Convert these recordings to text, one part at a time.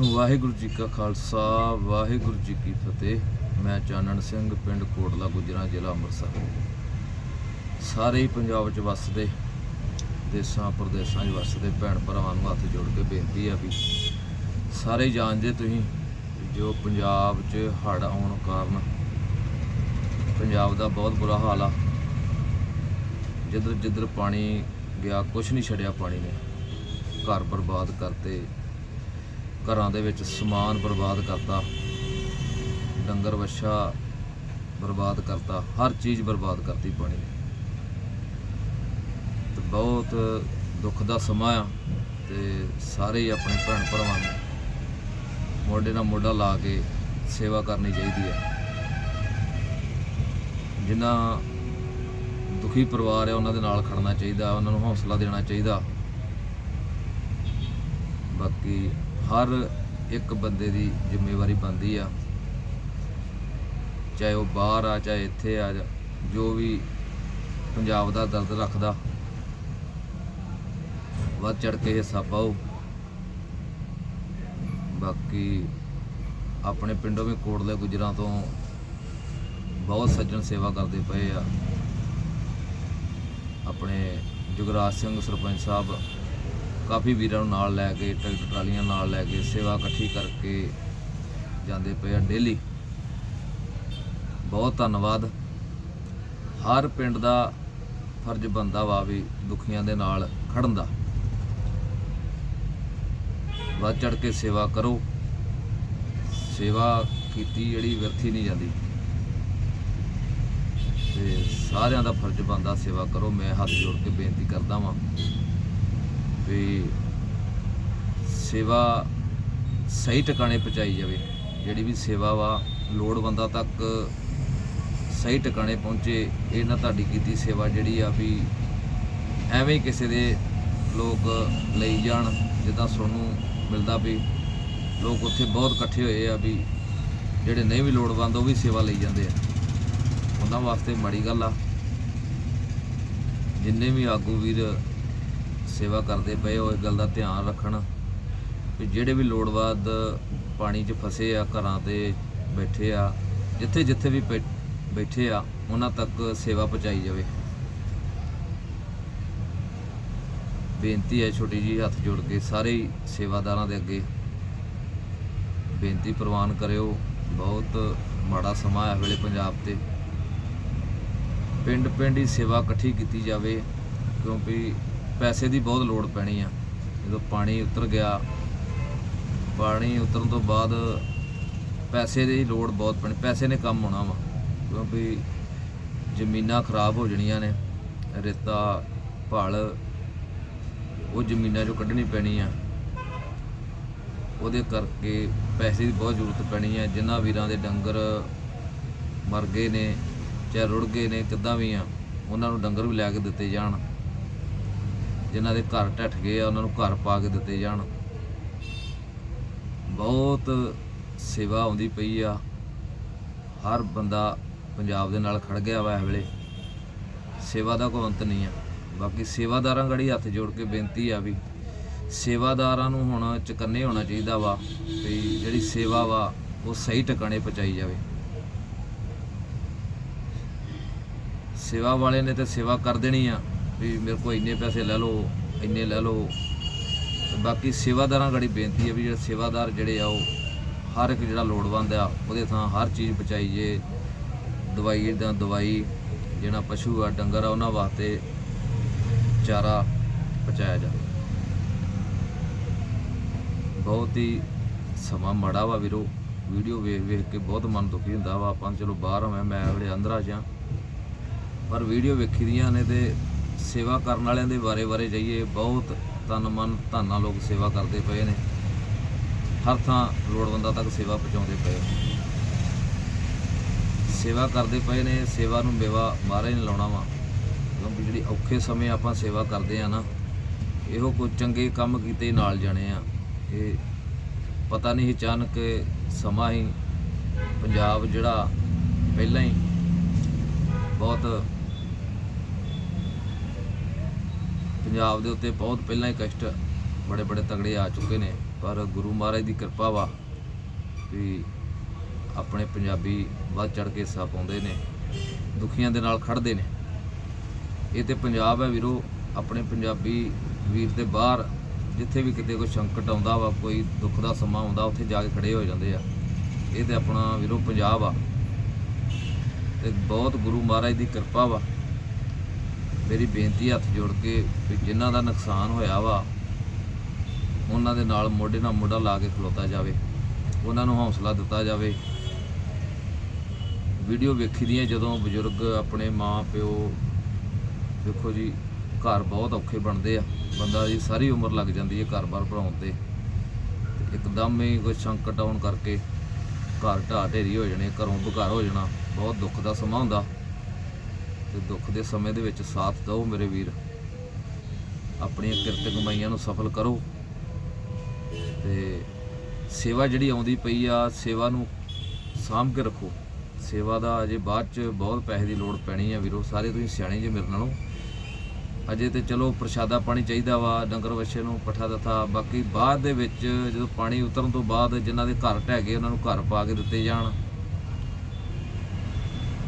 ਵਾਹਿਗੁਰੂ ਜੀ ਕਾ ਖਾਲਸਾ, ਵਾਹਿਗੁਰੂ ਜੀ ਕੀ ਫਤਿਹ। ਮੈਂ ਚਾਨਣ ਸਿੰਘ, ਪਿੰਡ ਕੋਟਲਾ, ਗੁਜਰਾ ਜ਼ਿਲ੍ਹਾ ਅੰਮ੍ਰਿਤਸਰ। ਸਾਰੇ ਹੀ ਪੰਜਾਬ 'ਚ ਵੱਸਦੇ, ਦੇਸਾਂ, ਪ੍ਰਦੇਸਾਂ 'ਚ ਵੱਸਦੇ ਭੈਣ ਭਰਾਵਾਂ ਨੂੰ ਹੱਥ ਜੋੜ ਕੇ ਬੇਨਤੀ ਆ ਵੀ ਸਾਰੇ ਜਾਣਦੇ ਤੁਸੀਂ ਜੋ ਪੰਜਾਬ 'ਚ ਹੜ੍ਹ ਆਉਣ ਕਾਰਨ ਪੰਜਾਬ ਦਾ ਬਹੁਤ ਬੁਰਾ ਹਾਲ ਆ। ਜਿੱਧਰ ਜਿੱਧਰ ਪਾਣੀ ਗਿਆ ਕੁਝ ਨਹੀਂ ਛੱਡਿਆ ਪਾਣੀ ਨੇ। ਘਰ ਬਰਬਾਦ ਕਰਤੇ। ਘਰਾਂ ਦੇ ਵਿੱਚ ਸਮਾਨ ਬਰਬਾਦ ਕਰਤਾ, ਡੰਗਰ ਵੱਛਾ ਬਰਬਾਦ ਕਰਤਾ, ਹਰ ਚੀਜ਼ ਬਰਬਾਦ ਕਰਤੀ ਪਾਣੀ ਨੇ। ਤੇ ਬਹੁਤ ਦੁੱਖ ਦਾ ਸਮਾਂ ਆ ਤੇ ਸਾਰੇ ਹੀ ਆਪਣੇ ਭੈਣ ਭਰਾਵਾਂ ਨੂੰ ਮੋਢੇ ਨਾਲ ਮੋਢਾ ਲਾ ਕੇ ਸੇਵਾ ਕਰਨੀ ਚਾਹੀਦੀ ਹੈ ਜਿਨ੍ਹਾਂ ਦੁਖੀ ਪਰਿਵਾਰ ਹੈ ਉਹਨਾਂ ਦੇ ਨਾਲ ਖੜਨਾ ਚਾਹੀਦਾ, ਉਹਨਾਂ ਨੂੰ ਹੌਸਲਾ ਦੇਣਾ ਚਾਹੀਦਾ। ਬਾਕੀ ਹਰ ਇੱਕ ਬੰਦੇ ਦੀ ਜ਼ਿੰਮੇਵਾਰੀ ਬਣਦੀ ਆ। ਚਾਹੇ ਉਹ ਬਾਹਰ ਆ, ਚਾਹੇ ਇੱਥੇ ਆ, ਜਾਂ ਜੋ ਵੀ ਪੰਜਾਬ ਦਾ ਦਰਦ ਰੱਖਦਾ, ਵੱਧ ਚੜ ਕੇ ਹਿੱਸਾ ਪਾਓ। ਬਾਕੀ ਆਪਣੇ ਪਿੰਡੋਂ ਵੀ ਕੋਟਲੇ ਗੁਜਰਾਂ ਤੋਂ ਬਹੁਤ ਸੱਜਣ ਸੇਵਾ ਕਰਦੇ ਪਏ ਆ। ਆਪਣੇ ਜੁਗਰਾਜ ਸਿੰਘ ਸਰਪੰਚ ਸਾਹਿਬ ਕਾਫੀ ਵੀਰਾਂ ਨੂੰ ਨਾਲ ਲੈ ਕੇ, ਟਰੈਕਟਰ ਟਰਾਲੀਆਂ ਨਾਲ ਲੈ ਕੇ, ਸੇਵਾ ਇਕੱਠੀ ਕਰਕੇ ਜਾਂਦੇ ਪਏ ਆ ਡੇਲੀ। ਬਹੁਤ ਧੰਨਵਾਦ। ਹਰ ਪਿੰਡ ਦਾ ਫਰਜ਼ ਬੰਦਾ ਵਾ ਵੀ ਦੁਖੀਆਂ ਦੇ ਨਾਲ ਖੜਨ ਦਾ। ਵੱਧ ਚੜ ਕੇ ਸੇਵਾ ਕਰੋ। ਸੇਵਾ ਕੀਤੀ ਜਿਹੜੀ ਵਿਅਰਥੀ ਨਹੀਂ ਜਾਂਦੀ। ਤੇ ਸਾਰਿਆਂ ਦਾ ਫਰਜ਼ ਬੰਦਾ ਸੇਵਾ ਕਰੋ। ਮੈਂ ਹੱਥ ਜੋੜ ਕੇ ਬੇਨਤੀ ਕਰਦਾ ਵਾਂ ਵੀ ਸੇਵਾ ਸਹੀ ਟਿਕਾਣੇ ਪਹੁੰਚਾਈ ਜਾਵੇ। ਜਿਹੜੀ ਵੀ ਸੇਵਾ ਵਾ, ਲੋੜਵੰਦਾਂ ਤੱਕ ਸਹੀ ਟਿਕਾਣੇ ਪਹੁੰਚੇ, ਇਹ ਨਾ ਤੁਹਾਡੀ ਕੀਤੀ ਸੇਵਾ ਜਿਹੜੀ ਆ ਵੀ ਐਵੇਂ ਕਿਸੇ ਦੇ ਲੋਕ ਲਈ ਜਾਣ, ਜਿੱਦਾਂ ਸੋਨੂੰ ਮਿਲਦਾ ਵੀ ਲੋਕ ਉੱਥੇ ਬਹੁਤ ਇਕੱਠੇ ਹੋਏ ਆ ਵੀ ਜਿਹੜੇ ਨਹੀਂ ਵੀ ਲੋੜਵੰਦ ਉਹ ਵੀ ਸੇਵਾ ਲਈ ਜਾਂਦੇ ਆ। ਉਹਨਾਂ ਵਾਸਤੇ ਮਾੜੀ ਗੱਲ ਆ। ਜਿੰਨੇ ਵੀ ਆਗੂ ਵੀਰ ਸੇਵਾ ਕਰਦੇ ਪਏ ਹੋ ਇਸ ਗੱਲ ਦਾ ਧਿਆਨ ਰੱਖਣ ਕਿ ਜਿਹੜੇ ਵੀ ਲੋੜਵਾਦ ਪਾਣੀ 'ਚ ਫਸੇ ਆ, ਘਰਾਂ ਤੇ ਬੈਠੇ ਆ, ਜਿੱਥੇ ਜਿੱਥੇ ਵੀ ਬੈ- ਬੈਠੇ ਆ, ਉਹਨਾਂ ਤੱਕ ਸੇਵਾ ਪਹੁੰਚਾਈ ਜਾਵੇ। ਬੇਨਤੀ ਹੈ ਛੋਟੀ ਜੀ ਹੱਥ ਜੋੜ ਕੇ ਸਾਰੇ ਹੀ ਸੇਵਾਦਾਰਾਂ ਦੇ ਅੱਗੇ ਬੇਨਤੀ ਪ੍ਰਵਾਨ ਕਰਿਓ। ਬਹੁਤ ਮਾੜਾ ਸਮਾਂ ਹੈ ਵੇਲੇ ਪੰਜਾਬ ਤੇ। ਪਿੰਡ ਪਿੰਡ ਹੀ ਸੇਵਾ ਇਕੱਠੀ ਕੀਤੀ ਜਾਵੇ, ਕਿਉਂਕਿ ਪੈਸੇ ਦੀ ਬਹੁਤ ਲੋੜ ਪੈਣੀ ਆ। ਜਦੋਂ ਪਾਣੀ ਉਤਰ ਗਿਆ, ਪਾਣੀ ਉਤਰਨ ਤੋਂ ਬਾਅਦ ਪੈਸੇ ਦੀ ਲੋੜ ਬਹੁਤ ਪੈਣੀ, ਪੈਸੇ ਨੇ ਕੰਮ ਹੋਣਾ ਵਾ, ਕਿਉਂਕਿ ਜ਼ਮੀਨਾਂ ਖਰਾਬ ਹੋ ਜਣੀਆਂ ਨੇ, ਰੇਤਾ, ਭਲ, ਉਹ ਜ਼ਮੀਨਾਂ ਚੋਂ ਕੱਢਣੀ ਪੈਣੀ ਆ। ਉਹਦੇ ਕਰਕੇ ਪੈਸੇ ਦੀ ਬਹੁਤ ਜ਼ਰੂਰਤ ਪੈਣੀ ਹੈ ਜਿਨ੍ਹਾਂ ਵੀਰਾਂ ਦੇ ਡੰਗਰ ਮਰ ਗਏ ਨੇ, ਚਾਹੇ ਰੁੜ ਗਏ ਨੇ, ਕਿੱਦਾਂ ਵੀ ਆ, ਉਹਨਾਂ ਨੂੰ ਡੰਗਰ ਵੀ ਲੈ ਕੇ ਦਿੱਤੇ ਜਾਣ। ਜਿਨ੍ਹਾਂ ਦੇ ਘਰ ਢੱਠ ਗਏ ਆ, ਉਹਨਾਂ ਨੂੰ ਘਰ ਪਾ ਕੇ ਦਿੱਤੇ ਜਾਣ। ਬਹੁਤ ਸੇਵਾ ਆਉਂਦੀ ਪਈ ਆ। ਹਰ ਬੰਦਾ ਪੰਜਾਬ ਦੇ ਨਾਲ ਖੜ ਗਿਆ ਵਾ ਇਸ ਵੇਲੇ। ਸੇਵਾ ਦਾ ਕੋਈ ਅੰਤ ਨਹੀਂ ਆ। ਬਾਕੀ ਸੇਵਾਦਾਰਾਂ ਗੜੀ ਹੱਥ ਜੋੜ ਕੇ ਬੇਨਤੀ ਆ ਵੀ ਸੇਵਾਦਾਰਾਂ ਨੂੰ ਹੁਣ ਚਕੰਨੇ ਹੋਣਾ ਚਾਹੀਦਾ ਵਾ ਵੀ ਜਿਹੜੀ ਸੇਵਾ ਵਾ, ਉਹ ਸਹੀ ਟਿਕਾਣੇ ਪਹੁੰਚਾਈ ਜਾਵੇ। ਸੇਵਾ ਵਾਲੇ ਨੇ ਤੇ ਸੇਵਾ ਕਰ ਦੇਣੀ ਆ। ਵੀ ਮੇਰੇ ਕੋਲ ਇੰਨੇ ਪੈਸੇ ਲੈ ਲਓ, ਇੰਨੇ ਲੈ ਲਓ। ਬਾਕੀ ਸੇਵਾਦਾਰਾਂ ਗੜੀ ਬੇਨਤੀ ਆ ਵੀ ਜਿਹੜੇ ਸੇਵਾਦਾਰ ਜਿਹੜੇ ਆ ਉਹ ਹਰ ਇੱਕ ਜਿਹੜਾ ਲੋੜਵੰਦ ਆ, ਉਹਦੇ ਥਾਂ ਹਰ ਚੀਜ਼ ਪਹੁੰਚਾਈ ਜੇ। ਦਵਾਈ ਦਾ ਦਵਾਈ, ਜਿਹੜਾ ਪਸ਼ੂ ਆ, ਡੰਗਰ ਆ, ਉਹਨਾਂ ਵਾਸਤੇ ਚਾਰਾ ਪਹੁੰਚਾਇਆ ਜਾਵੇ। ਬਹੁਤ ਹੀ ਸਮਾਂ ਮਾੜਾ ਵਾ ਵੀਰੋ। ਵੀਡੀਓ ਵੇਖ ਵੇਖ ਕੇ ਬਹੁਤ ਮਨ ਦੁਖੀ ਹੁੰਦਾ ਵਾ। ਆਪਾਂ ਚਲੋ ਬਾਹਰ ਹਾਂ ਮੈਂ ਵੇਲੇ ਅੰਦਰ ਆ ਜਾਂ ਪਰ ਵੀਡੀਓ ਵੇਖੀ ਦੀਆਂ ਨੇ ਤੇ ਸੇਵਾ ਕਰਨ ਵਾਲਿਆਂ ਦੇ ਬਾਰੇ ਬਾਰੇ ਜਾਈਏ, ਬਹੁਤ ਤਨ ਮਨ ਧਾਨਾ ਲੋਕ ਸੇਵਾ ਕਰਦੇ ਪਏ ਨੇ। ਹਰ ਥਾਂ ਲੋੜਵੰਦਾਂ ਤੱਕ ਸੇਵਾ ਪਹੁੰਚਾਉਂਦੇ ਪਏ ਸੇਵਾ ਕਰਦੇ ਪਏ ਨੇ, ਸੇਵਾ ਨੂੰ ਮੇਵਾ ਮਾਰੇ ਨਹੀਂ ਲਾਉਣਾ ਵਾ। ਕਿਉਂਕਿ ਜਿਹੜੀ ਔਖੇ ਸਮੇਂ ਆਪਾਂ ਸੇਵਾ ਕਰਦੇ ਆ ਨਾ, ਇਹੋ ਕੋਈ ਚੰਗੇ ਕੰਮ ਕੀਤੇ ਨਾਲ ਜਾਣੇ ਆ। ਇਹ ਪਤਾ ਨਹੀਂ ਅਚਾਨਕ ਸਮਾਂ ਹੀ ਪੰਜਾਬ ਜਿਹੜਾ ਪਹਿਲਾਂ ਹੀ ਬਹੁਤ ਪੰਜਾਬ ਦੇ ਉੱਤੇ ਬਹੁਤ ਪਹਿਲਾਂ ਹੀ ਕਸ਼ਟ ਬੜੇ ਬੜੇ ਤਗੜੇ ਆ ਚੁੱਕੇ ਨੇ, ਪਰ ਗੁਰੂ ਮਹਾਰਾਜ ਦੀ ਕਿਰਪਾ ਵਾ ਵੀ ਆਪਣੇ ਪੰਜਾਬੀ ਵੱਧ ਚੜ ਕੇ ਹਿੱਸਾ ਪਾਉਂਦੇ ਨੇ, ਦੁਖੀਆਂ ਦੇ ਨਾਲ ਖੜਦੇ ਨੇ। ਇਹ ਤੇ ਪੰਜਾਬ ਹੈ ਵੀਰੋ, ਆਪਣੇ ਪੰਜਾਬੀ ਵੀਰ ਦੇ ਬਾਹਰ ਜਿੱਥੇ ਵੀ ਕਿਤੇ ਕੋਈ ਸੰਕਟ ਆਉਂਦਾ ਵਾ, ਕੋਈ ਦੁੱਖ ਦਾ ਸਮਾਂ ਆਉਂਦਾ, ਉੱਥੇ ਜਾ ਕੇ ਖੜੇ ਹੋ ਜਾਂਦੇ ਆ। ਇਹ ਤੇ ਆਪਣਾ ਵੀਰੋ ਪੰਜਾਬ ਆ। ਤੇ ਬਹੁਤ ਗੁਰੂ ਮਹਾਰਾਜ ਦੀ ਕਿਰਪਾ ਵਾ। ਮੇਰੀ ਬੇਨਤੀ ਹੱਥ ਜੋੜ ਕੇ ਵੀ ਜਿਨ੍ਹਾਂ ਦਾ ਨੁਕਸਾਨ ਹੋਇਆ ਵਾ, ਉਹਨਾਂ ਦੇ ਨਾਲ ਮੋਢੇ ਨਾਲ ਮੋਢਾ ਲਾ ਕੇ ਖਲੋਤਾ ਜਾਵੇ, ਉਹਨਾਂ ਨੂੰ ਹੌਸਲਾ ਦਿੱਤਾ ਜਾਵੇ। ਵੀਡੀਓ ਵੇਖੀ ਦੀਆਂ ਜਦੋਂ ਬਜ਼ੁਰਗ ਆਪਣੇ ਮਾਂ, ਪਿਓ, ਦੇਖੋ ਜੀ, ਘਰ ਬਹੁਤ ਔਖੇ ਬਣਦੇ ਆ। ਬੰਦਾ ਜੀ ਸਾਰੀ ਉਮਰ ਲੱਗ ਜਾਂਦੀ ਹੈ ਘਰ-ਬਾਰ ਬਣਾਉਣ ਤੇ। ਇੱਕਦਮ ਹੀ ਕੋਈ ਸੰਕਟ ਆਉਣ ਕਰਕੇ ਘਰ ਢਾਹ ਢੇਰੀ ਹੋ ਜਾਣੇ, ਘਰੋਂ ਬਘਰ ਹੋ ਜਾਣਾ, ਬਹੁਤ ਦੁੱਖ ਦਾ ਸਮਾਂ ਹੁੰਦਾ। ਤੇ ਦੁੱਖ ਦੇ ਸਮੇਂ ਦੇ ਵਿੱਚ ਸਾਥ ਦਿਓ ਮੇਰੇ ਵੀਰ। ਆਪਣੀਆਂ ਕਿਰਤ ਕਮਾਈਆਂ ਨੂੰ ਸਫਲ ਕਰੋ। ਤੇ ਸੇਵਾ ਜਿਹੜੀ ਆਉਂਦੀ ਪਈ ਆ, ਸੇਵਾ ਨੂੰ ਸਾਂਭ ਕੇ ਰੱਖੋ। ਸੇਵਾ ਦਾ ਅਜੇ ਬਾਅਦ ਚ ਬਹੁਤ ਪੈਸੇ ਦੀ ਲੋੜ ਪੈਣੀ ਆ ਵੀਰੋ। ਸਾਰੇ ਤੁਸੀਂ ਸਿਆਣੇ ਜੇ ਮੇਰੇ ਨਾਲੋਂ। ਅਜੇ ਤੇ ਚਲੋ ਪ੍ਰਸ਼ਾਦਾ ਪਾਣੀ ਚਾਹੀਦਾ ਵਾ, ਡੰਗਰ ਵੱਛੇ ਨੂੰ, ਪੱਠਾ ਦਿੱਤਾ ਬਾਕੀ ਬਾਅਦ ਦੇ ਵਿੱਚ ਜਦੋਂ ਪਾਣੀ ਉਤਰਨ ਤੋਂ ਬਾਅਦ ਜਿਨ੍ਹਾਂ ਦੇ ਘਰ ਢਹਿ ਗਏ, ਉਹਨਾਂ ਨੂੰ ਘਰ ਪਾ ਕੇ ਦਿੱਤੇ ਜਾਣ।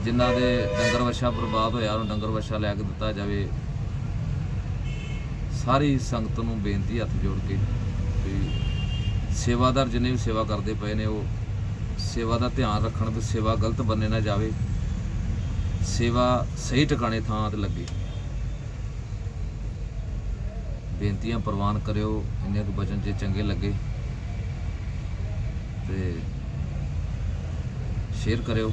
ਜਿਨ੍ਹਾਂ ਦੇ ਡੰਗਰ ਵੱਛਾ ਬਰਬਾਦ ਹੋਇਆ, ਉਹਨੂੰ ਡੰਗਰ ਵੱਛਾ ਲੈ ਕੇ ਦਿੱਤਾ ਜਾਵੇ। ਸਾਰੀ ਸੰਗਤ ਨੂੰ ਬੇਨਤੀ ਹੱਥ ਜੋੜ ਕੇ ਵੀ ਸੇਵਾਦਾਰ ਜਿੰਨੇ ਵੀ ਸੇਵਾ ਕਰਦੇ ਪਏ ਨੇ, ਉਹ ਸੇਵਾ ਦਾ ਧਿਆਨ ਰੱਖਣ ਵੀ ਸੇਵਾ ਗਲਤ ਬੰਨੇ ਨਾ ਜਾਵੇ। ਸੇਵਾ ਸਹੀ ਟਿਕਾਣੇ ਥਾਂ ਤੇ ਲੱਗੇ। ਬੇਨਤੀਆਂ ਪ੍ਰਵਾਨ ਕਰਿਓ, ਇੰਨੇ ਕੁ ਬਚਨ ਜੇ ਚੰਗੇ ਲੱਗੇ ਤੇ ਸ਼ੇਅਰ ਕਰਿਓ।